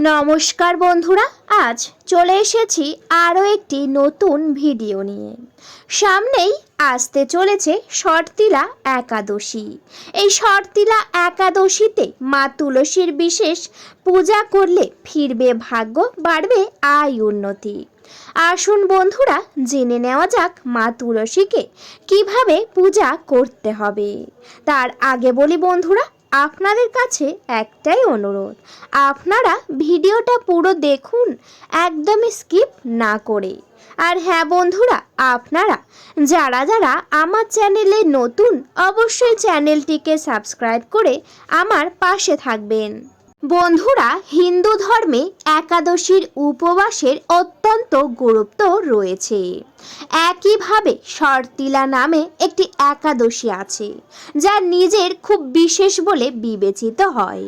নমস্কার বন্ধুরা, আজ চলে এসেছি আরও একটি নতুন ভিডিও নিয়ে। সামনেই আসতে চলেছে শর্তিলা একাদশী। এই শর্তিলা একাদশীতে মা তুলসীর বিশেষ পূজা করলে ফিরবে ভাগ্য, বাড়বে আয় উন্নতি। আসুন বন্ধুরা, জেনে নেওয়া যাক মা তুলসীকে কীভাবে পূজা করতে হবে। তার আগে বলি বন্ধুরা আপনাদের কাছে একটাই অনুরোধ, আপনারা ভিডিওটা পুরো দেখুন, একদমই স্কিপ না করে। আর হ্যাঁ বন্ধুরা, আপনারা যারা যারা আমার চ্যানেলে নতুন, অবশ্যই চ্যানেলটিকে সাবস্ক্রাইব করে আমার পাশে থাকবেন। বন্ধুরা, হিন্দু ধর্মে একাদশীর উপবাসের অত্যন্ত গুরুত্ব রয়েছে। একইভাবে শর্তিলা নামে একটি একাদশী আছে, যা নিজের খুব বিশেষ বলে বিবেচিত হয়।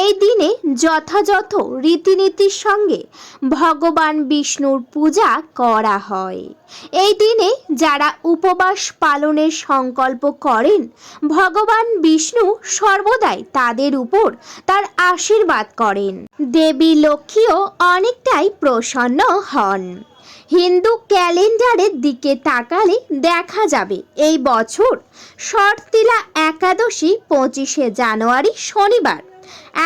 এই দিনে যথাযথ রীতিনীতির সঙ্গে ভগবান বিষ্ণুর পূজা করা হয়। এই দিনে যারা উপবাস পালনের সংকল্প করেন, ভগবান বিষ্ণু সর্বদাই তাদের উপর তার আশীর্বাদ করেন। দেবী লক্ষ্মীও অনেকটাই প্রসন্ন হন। হিন্দু ক্যালেন্ডারের দিকে তাকালে দেখা যাবে, এই বছর শর্তিলা একাদশী পঁচিশে জানুয়ারি শনিবার।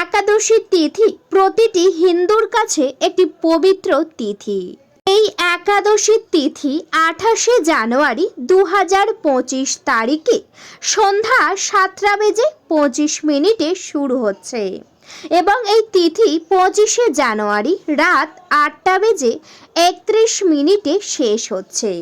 একাদশী তিথি প্রতিটি হিন্দুর কাছে একটি পবিত্র তিথি। এই একাদশী তিথি আঠাশে জানুয়ারি দু হাজার পঁচিশ তারিখে সন্ধ্যা সাতটা বেজে পঁচিশ মিনিটে শুরু হচ্ছে এবং এই তিথি পঁচিশে জানুয়ারি রাত আটটা বেজে একত্রিশ মিনিটে শেষ হচ্ছে।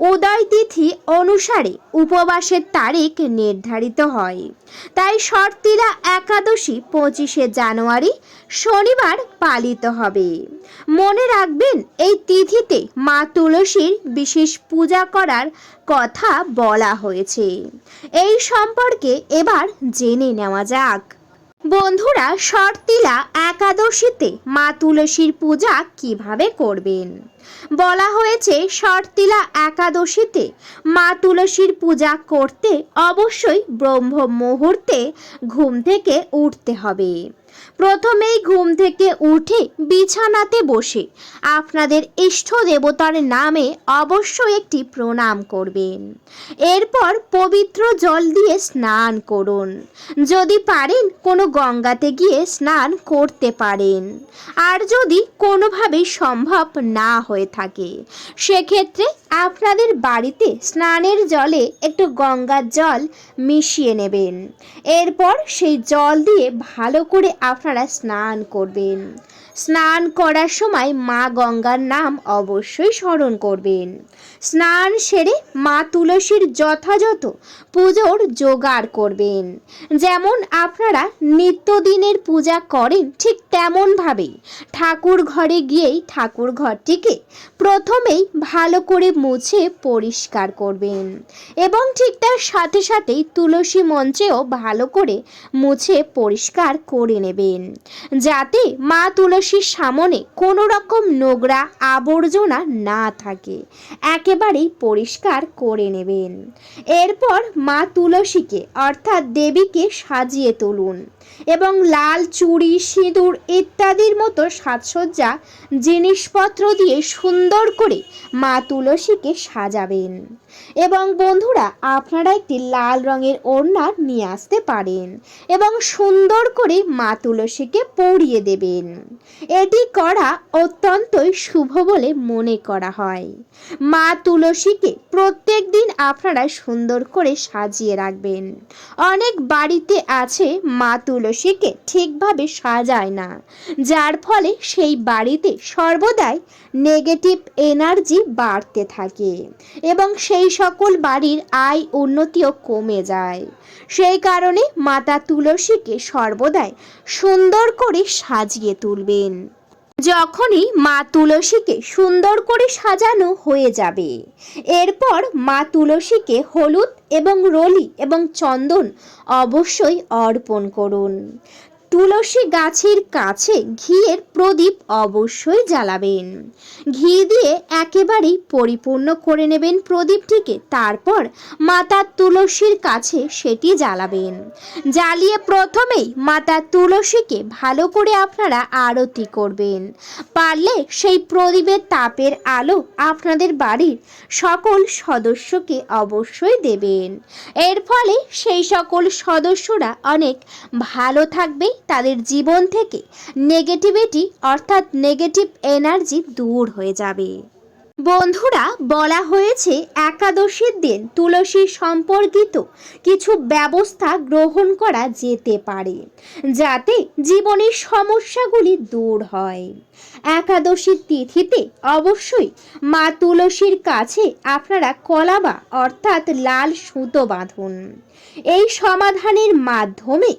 উদয় তিথি অনুসারে উপবাসের তারিখ নির্ধারিত হয়। তাই শর্তিলা একাদশী পঁচিশে জানুয়ারি শনিবার পালিত হবে। মনে রাখবেন, এই তিথিতে মা তুলসীর বিশেষ পূজা করার কথা বলা হয়েছে। এই সম্পর্কে এবার জেনে নেওয়া যাক। বন্ধুরা, শর্তিলা একাদশীতে মা তুলসীর পূজা কীভাবে করবেন? বলা হয়েছে, শর্তিলা একাদশীতে মা তুলসীর পূজা করতে অবশ্যই ব্রহ্ম মুহূর্তে ঘুম থেকে উঠতে হবে। প্রথমেই ঘুম থেকে উঠে বিছানাতে বসে। আপনাদের ইষ্ট দেবতার নামে অবশ্যই একটি প্রণাম করবেন। এরপর পবিত্র জল দিয়ে স্নান করুন। যদি পারেন কোনো গঙ্গাতে গিয়ে স্নান করতে পারেন। আর যদি কোনোভাবেই সম্ভব না হয়ে থাকে, সেক্ষেত্রে আপনাদের বাড়িতে স্নানের জলে একটু গঙ্গার জল মিশিয়ে নেবেন। এরপর সেই জল দিয়ে ভালো করে আপনারা স্নান করবেন। স্নান করার সময় মা গঙ্গার নাম অবশ্যই স্মরণ করবেন। স্নান সেরে মা তুলসীর যথাযথ পুজোর জোগাড় করবেন। যেমন আপনারা নিত্যদিনের পূজা করেন ঠিক তেমনভাবেই। ঠাকুর ঘরে গিয়েই ঠাকুর ঘরটিকে প্রথমেই ভালো করে মুছে পরিষ্কার করবেন এবং ঠিক তার সাথে সাথেই তুলসী মঞ্চেও ভালো করে মুছে পরিষ্কার করে নেবেন। যাতে মা তুলসীর সামনে কোনো রকম নোংরা আবর্জনা না থাকে। একেবারেই পরিষ্কার করে নেবেন। এরপর মা তুলসীকে, অর্থাৎ দেবীকে সাজিয়ে তুলুন এবং লাল চুড়ি, সিঁদুর ইত্যাদির মতো সাজসজ্জা, জিনিসপত্র দিয়ে সুন্দর করে মা তুলসীকে সাজাবেন। এবং বন্ধুরা, আপনারা একটি লাল রঙের ওড়না নিয়ে আসতে পারেন এবং সুন্দর করে মা তুলসীকে পরিয়ে দেবেন। এটি করা অত্যন্তই শুভ বলে মনে করা হয়। মা তুলসীকে প্রত্যেক দিন আপনারা সুন্দর করে সাজিয়ে রাখবেন। অনেক বাড়িতে আছে মা তুলসীকে ঠিকভাবে সাজায় না, যার ফলে সেই বাড়িতে সর্বদাই নেগেটিভ এনার্জি বাড়তে থাকে এবং সেই সকল বাড়ির আয় উন্নতিও কমে যায়। সেই কারণে মাতা তুলসীকে সর্বদাই সুন্দর করে সাজিয়ে তুলবেন। যখনই মা তুলসীকে সুন্দর করে সাজানো হয়ে যাবে, এরপর মা তুলসীকে হলুদ এবং রলি এবং চন্দন অবশ্যই অর্পণ করুন। তুলসী গাছের কাছে ঘিয়ের প্রদীপ অবশ্যই জ্বালাবেন। ঘি দিয়ে একেবারেই পরিপূর্ণ করে নেবেন প্রদীপটিকে, তারপর মাতা তুলসীর কাছে সেটি জ্বালাবেন। জ্বালিয়ে প্রথমেই মাতা তুলসীকে ভালো করে আপনারা আরতি করবেন। পারলে সেই প্রদীপের তাপের আলো আপনাদের বাড়ির সকল সদস্যকে অবশ্যই দেবেন। এর ফলে সেই সকল সদস্যরা অনেক ভালো থাকবে তাদের জীবন থেকে নেগেটিভিটি অর্থাৎ নেগেটিভ এনার্জি দূর হয়ে যাবে। বন্ধুরা, বলা হয়েছে একাদশীর দিন তুলসী সম্পর্কিত কিছু ব্যবস্থা গ্রহণ করা যেতে পারে, যাতে জীবনের সমস্যাগুলি দূর হয়। একাদশীর তিথিতে অবশ্যই মা তুলসীর কাছে আপনারা কলাবা অর্থাৎ লাল সুতো বাঁধুন। এই সমাধানের মাধ্যমে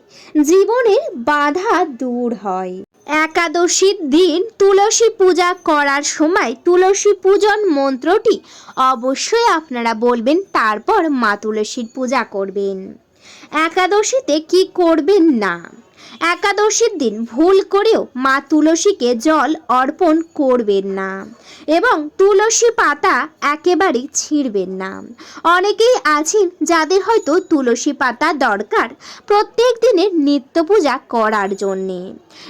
জীবনের বাধা দূর হয়। একাদশীর দিন তুলসী পূজা করার সময় তুলসী পূজন মন্ত্রটি অবশ্যই আপনারা বলবেন, তারপর মা তুলসীর পূজা করবেন। একাদশীতে কি করবেন না? একাদশীর দিন ভুল করেও মা তুলসীকে জল অর্পণ করবেন না এবং তুলসী পাতা একেবারেই ছিঁড়বেন না। অনেকেই আছেন যাদের হয়তো তুলসী পাতা দরকার প্রত্যেক দিনের নিত্য পূজা করার জন্যে।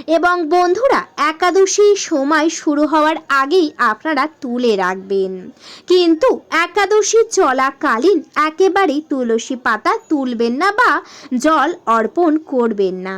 এবং বন্ধুরা একাদশী সময় শুরু হওয়ার আগেই আপনারা তুলে রাখবেন। কিন্তু একাদশী চলাকালীন একেবারেই তুলসী পাতা তুলবেন না বা জল অর্পণ করবেন না।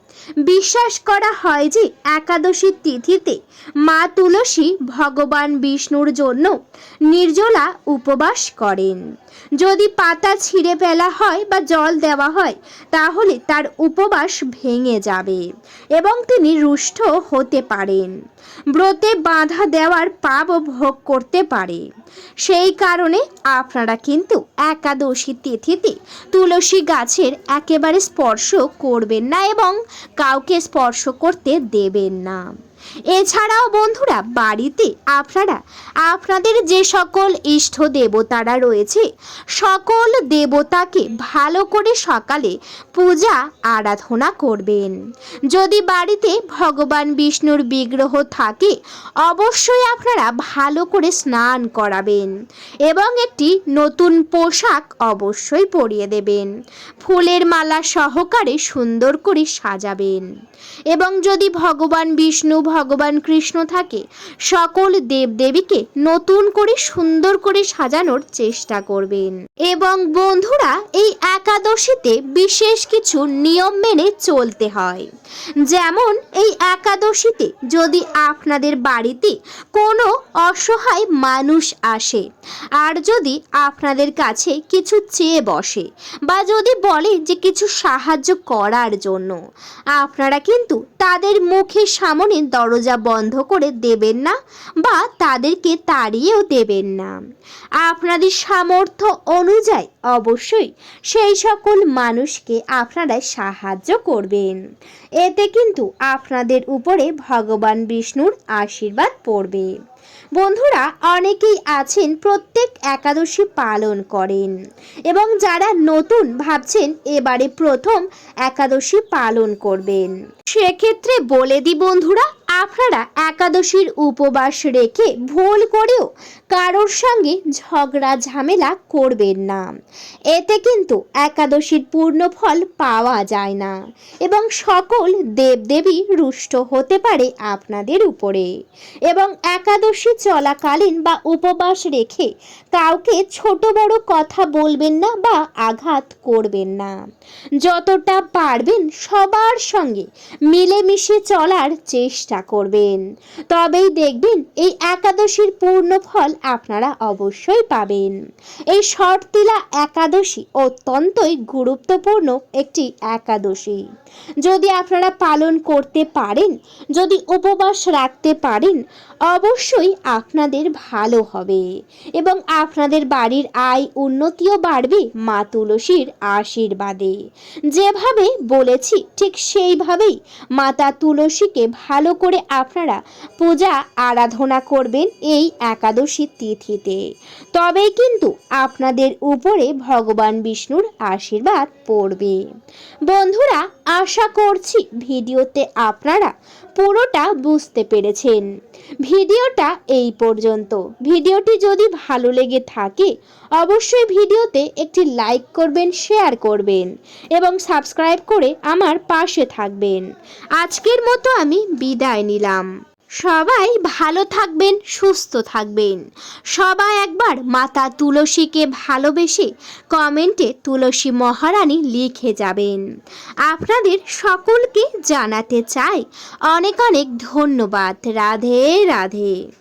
বিশ্বাস করা হয় যে একাদশীর তিথিতে মা তুলসী ভগবান বিষ্ণুর জন্য নির্জলা উপবাস করেন। যদি পাতা ছিঁড়ে ফেলা হয় বা জল দেওয়া হয়, তাহলে তার উপবাস ভেঙে যাবে এবং তিনি রুষ্ট হতে পারেন। ব্রতে বাধা দেওয়ার পাপ ভোগ করতে পারে। সেই কারণে আপনারা কিন্তু একাদশী তিথিতে তুলসী গাছের একেবারে স্পর্শ করবেন না এবং কাউকে স্পর্শ করতে দেবেন না। এছাড়াও বন্ধুরা, বাড়িতে আপনারা, আপনাদের যে সকল ইষ্ট দেবতারা রয়েছে, সকল দেবতাকে ভালো করে সকালে পূজা, আরাধনা করবেন। যদি বাড়িতে ভগবান বিষ্ণুর বিগ্রহ থাকে, অবশ্যই আপনারা ভালো করে স্নান করাবেন এবং একটি নতুন পোশাক অবশ্যই পরিয়ে দেবেন। ফুলের মালা সহকারে সুন্দর করে সাজাবেন এবং যদি ভগবান বিষ্ণু ভগবান কৃষ্ণ থাকে, সকল দেবদেবীকে নতুন করে সুন্দর করে সাজানোর চেষ্টা করবেন। এবং বন্ধুরা, এই একাদশীতে বিশেষ কিছু নিয়ম মেনে চলতে হয়। যেমন, এই একাদশীতে যদি আপনাদের বাড়িতে কোনো অসহায় মানুষ আসে, আর যদি আপনাদের কাছে কিছু চেয়ে বসে, বা যদি বলে যে কিছু সাহায্য করার জন্য, আপনারা কিন্তু তাদের মুখের সামনে দরজা বন্ধ করে দেবেন না বা তাদেরকে তাড়িয়েও দেবেন না। আপনাদের সামর্থ্য অনুযায়ী অবশ্যই সেই সকল মানুষকে আপনারা সাহায্য করবেন। এতে কিন্তু আপনাদের উপরে ভগবান বিষ্ণুর আশীর্বাদ পড়বে। বন্ধুরা, অনেকেই আছেন প্রত্যেক একাদশী পালন করেন এবং যারা নতুন ভাবছেন এবারে প্রথম একাদশী পালন করবেন। সেক্ষেত্রে বলে দিই বন্ধুরা আপনারা একাদশীর উপবাস রেখে ভুল করেও কারোর সঙ্গে ঝগড়া, ঝামেলা করবেন না। এতে কিন্তু একাদশীর পূর্ণ ফল পাওয়া যায় না এবং সকল দেবদেবী রুষ্ট হতে পারে আপনাদের উপরে এবং একাদশী চলাকালীন বা উপবাস রেখে কাউকে ছোট বড় কথা বলবেন না বা আঘাত করবেন না। যতটা পারবেন সবার সঙ্গে মিলেমিশে চলার চেষ্টা করবেন। তবেই দেখবেন এই একাদশীর পূর্ণ ফল আপনারা অবশ্যই পাবেন। এই শর্তিলা একাদশী অত্যন্তই গুরুত্বপূর্ণ একটি একাদশী। যদি আপনারা পালন করতে পারেন, যদি উপবাস রাখতে পারেন, অবশ্যই আপনাদের ভালো হবে এবং আপনাদের বাড়ির আয় উন্নতিও বাড়বে মা তুলসীর আশীর্বাদে। যেভাবে বলেছি ঠিক সেইভাবেই মাতা তুলসীকে ভালো করে আপনারা পূজা আরাধনা করবেন এই একাদশী তিথিতে। তবেই কিন্তু আপনাদের উপরে ভগবান বিষ্ণুর আশীর্বাদ পড়বে। বন্ধুরা, আশা করছি ভিডিওতে আপনারা পুরোটা বুঝতে পেরেছেন। ভিডিওটা এই পর্যন্ত। ভিডিওটি যদি ভালো লেগে থাকে, অবশ্যই ভিডিওতে একটি লাইক করবেন, শেয়ার করবেন এবং সাবস্ক্রাইব করে আমার পাশে থাকবেন। আজকের মতো আমি বিদায় নিলাম। সবাই ভালো থাকবেন, সুস্থ থাকবেন। সবাই একবার মাতা তুলসীকে ভালোবেসে কমেন্টে তুলসী মহারানী লিখে যাবেন। আপনাদের সকলকে জানাতে চাই অনেক অনেক ধন্যবাদ। রাধে রাধে।